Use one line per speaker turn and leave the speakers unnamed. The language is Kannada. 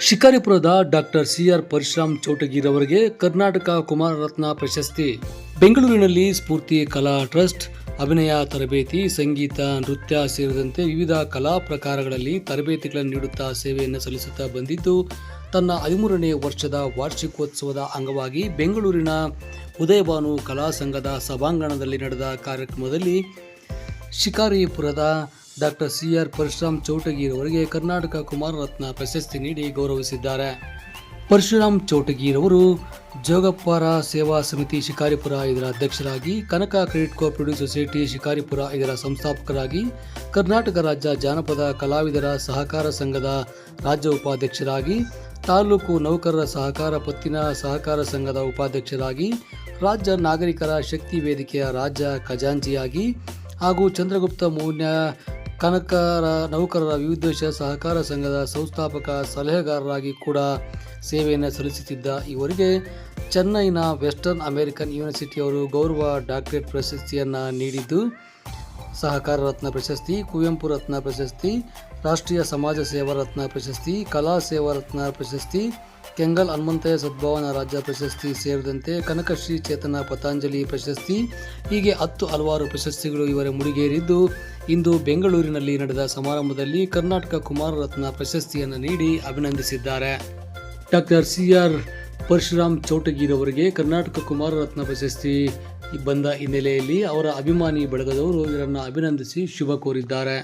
ಶಿಕಾರಿಪುರದ ಡಾಕ್ಟರ್ ಸಿಆರ್ ಪರಶುರಾಮ್ ಚೌಟಗಿರವರಿಗೆ ಕರ್ನಾಟಕ ಕುಮಾರ ರತ್ನ ಪ್ರಶಸ್ತಿ. ಬೆಂಗಳೂರಿನಲ್ಲಿ ಸ್ಫೂರ್ತಿ ಕಲಾ ಟ್ರಸ್ಟ್, ಅಭಿನಯ ತರಬೇತಿ, ಸಂಗೀತ, ನೃತ್ಯ ಸೇರಿದಂತೆ ವಿವಿಧ ಕಲಾ ಪ್ರಕಾರಗಳಲ್ಲಿ ತರಬೇತಿಗಳನ್ನು ನೀಡುತ್ತಾ ಸೇವೆಯನ್ನು ಸಲ್ಲಿಸುತ್ತಾ ಬಂದಿದ್ದು, ತನ್ನ ಹದಿಮೂರನೇ ವರ್ಷದ ವಾರ್ಷಿಕೋತ್ಸವದ ಅಂಗವಾಗಿ ಬೆಂಗಳೂರಿನ ಉದಯಭಾನು ಕಲಾ ಸಂಘದ ಸಭಾಂಗಣದಲ್ಲಿ ನಡೆದ ಕಾರ್ಯಕ್ರಮದಲ್ಲಿ ಶಿಕಾರಿಪುರದ ಡಾಕ್ಟರ್ ಸಿ ಆರ್ ಪರಶುರಾಮ್ ಚೌಟಗಿರವರಿಗೆ ಕರ್ನಾಟಕ ಕುಮಾರರತ್ನ ಪ್ರಶಸ್ತಿ ನೀಡಿ ಗೌರವಿಸಿದ್ದಾರೆ. ಪರಶುರಾಮ್ ಚೌಟಗಿರವರು ಜೋಗಪ್ಪಾರ ಸೇವಾ ಸಮಿತಿ ಶಿಕಾರಿಪುರ ಇದರ ಅಧ್ಯಕ್ಷರಾಗಿ, Kanaka credit cooperative society Shikaripura ಇದರ ಸಂಸ್ಥಾಪಕರಾಗಿ, ಕರ್ನಾಟಕ ರಾಜ್ಯ ಜಾನಪದ ಕಲಾವಿದರ ಸಹಕಾರ ಸಂಘದ ರಾಜ್ಯ ಉಪಾಧ್ಯಕ್ಷರಾಗಿ, ತಾಲೂಕು ನೌಕರರ ಸಹಕಾರ ಪತ್ತಿನ ಸಹಕಾರ ಸಂಘದ ಉಪಾಧ್ಯಕ್ಷರಾಗಿ, ರಾಜ್ಯ ನಾಗರಿಕರ ಶಕ್ತಿ ವೇದಿಕೆಯ ರಾಜ್ಯ ಖಜಾಂಚಿಯಾಗಿ ಹಾಗೂ ಚಂದ್ರಗುಪ್ತ ಮೌಲ್ಯ ಕನಕರ ನೌಕರರ ವಿವಿಧ ಸಹಕಾರ ಸಂಘದ ಸಂಸ್ಥಾಪಕ ಸಲಹೆಗಾರರಾಗಿ ಕೂಡ ಸೇವೆಯನ್ನು ಸಲ್ಲಿಸುತ್ತಿದ್ದ ಇವರಿಗೆ ಚೆನ್ನೈನ ವೆಸ್ಟರ್ನ್ ಅಮೆರಿಕನ್ ಯೂನಿವರ್ಸಿಟಿಯವರು ಗೌರವ ಡಾಕ್ಟರೇಟ್ ಪ್ರಶಸ್ತಿಯನ್ನು ನೀಡಿದ್ದು ಸಹಕಾರ ರತ್ನ ಪ್ರಶಸ್ತಿ, ಕುವೆಂಪು ರತ್ನ ಪ್ರಶಸ್ತಿ, ರಾಷ್ಟ್ರೀಯ ಸಮಾಜ ಸೇವಾ ರತ್ನ ಪ್ರಶಸ್ತಿ, ಕಲಾ ಸೇವಾ ರತ್ನ ಪ್ರಶಸ್ತಿ, ಕೆಂಗಲ್ ಹನುಮಂತಯ್ಯ ಸದ್ಭಾವನಾ ರಾಜ್ಯ ಪ್ರಶಸ್ತಿ ಸೇರಿದಂತೆ ಕನಕಶ್ರೀ ಚೇತನ ಪತಾಂಜಲಿ ಪ್ರಶಸ್ತಿ, ಹೀಗೆ ಹತ್ತು ಹಲವಾರು ಪ್ರಶಸ್ತಿಗಳು ಇವರ ಮುಡಿಗೇರಿದ್ದು, ಇಂದು ಬೆಂಗಳೂರಿನಲ್ಲಿ ನಡೆದ ಸಮಾರಂಭದಲ್ಲಿ ಕರ್ನಾಟಕ ಕುಮಾರ ರತ್ನ ಪ್ರಶಸ್ತಿಯನ್ನು ನೀಡಿ ಅಭಿನಂದಿಸಿದ್ದಾರೆ. ಡಾಕ್ಟರ್ ಸಿ ಆರ್ ಪರಶುರಾಮ್ ಚೌಟಗಿರವರಿಗೆ ಕರ್ನಾಟಕ ಕುಮಾರ ರತ್ನ ಪ್ರಶಸ್ತಿ. ಬಂದ ಹಿನ್ನೆಲೆಯಲ್ಲಿ ಅವರ ಅಭಿಮಾನಿ ಬಳಗದವರು ಇವರನ್ನು ಅಭಿನಂದಿಸಿ ಶುಭ ಕೋರಿದ್ದಾರೆ.